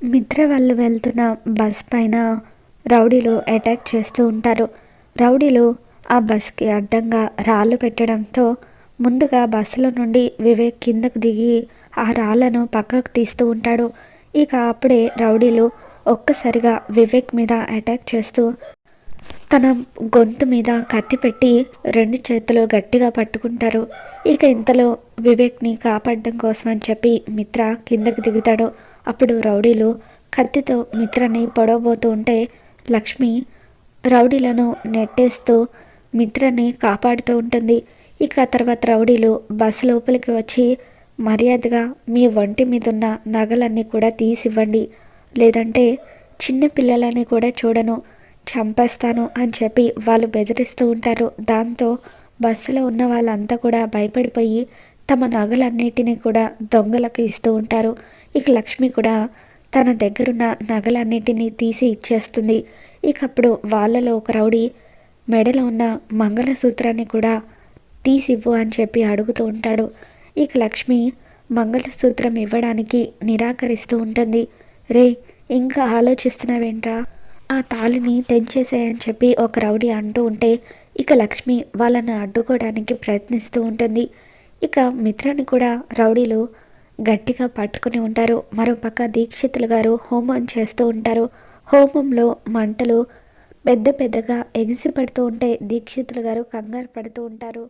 మిత్ర వాళ్ళు వెళ్తున్న బస్ పైన రౌడీలు అటాక్ చేస్తూ ఉంటారు. రౌడీలు ఆ బస్కి అడ్డంగా రాళ్ళు పెట్టడంతో ముందుగా బస్సులో నుండి వివేక్ కిందకు దిగి ఆ రాళ్ళను పక్కకు తీస్తూ ఉంటాడు. ఇక అప్పుడే రౌడీలు ఒక్కసారిగా వివేక్ మీద అటాక్ చేస్తూ తన గొంతు మీద కత్తి పెట్టి రెండు చేతులు గట్టిగా పట్టుకుంటారు. ఇక ఇంతలో వివేక్ని కాపాడడం కోసం అని చెప్పి మిత్ర కిందకి దిగుతాడు. అప్పుడు రౌడీలు కత్తితో మిత్రని పొడవబోతూ ఉంటే లక్ష్మి రౌడీలను నెట్టేస్తూ మిత్రని కాపాడుతూ ఉంటుంది. ఇక తర్వాత రౌడీలు బస్సు లోపలికి వచ్చి మర్యాదగా మీ ఒంటి మీద ఉన్న నగలన్నీ కూడా తీసివ్వండి. లేదంటే చిన్న పిల్లలని కూడా చూడను. చంపేస్తాను అని చెప్పి వాళ్ళు బెదిరిస్తూ ఉంటారు. దాంతో బస్సులో ఉన్న వాళ్ళంతా కూడా భయపడిపోయి తమ నగలన్నిటినీ కూడా దొంగలకు ఇస్తూ ఉంటారు. ఇక లక్ష్మి కూడా తన దగ్గరున్న నగలన్నిటినీ తీసి ఇచ్చేస్తుంది. ఇకప్పుడు వాళ్ళలో ఒక రౌడీ మెడలో ఉన్న మంగళసూత్రాన్ని కూడా తీసివ్వు అని చెప్పి అడుగుతూ ఉంటాడు. ఇక లక్ష్మి మంగళసూత్రం ఇవ్వడానికి నిరాకరిస్తూ ఉంటుంది. రే ఇంకా ఆలోచిస్తున్నావేంట్రా? ఆ తాళిని తెంచేసేయని చెప్పి ఒక రౌడీ అంటూ ఉంటే ఇక లక్ష్మి వాళ్ళని అడ్డుకోవడానికి ప్రయత్నిస్తూ ఉంటుంది. ఇక మిత్రాన్ని కూడా రౌడీలు గట్టిగా పట్టుకుని ఉంటారు. మరోపక్క దీక్షితులు గారు హోమం చేస్తూ ఉంటారు. హోమంలో మంటలు పెద్ద పెద్దగా ఎగిసి పడుతూ ఉంటే దీక్షితులు గారు కంగారు పడుతూ ఉంటారు.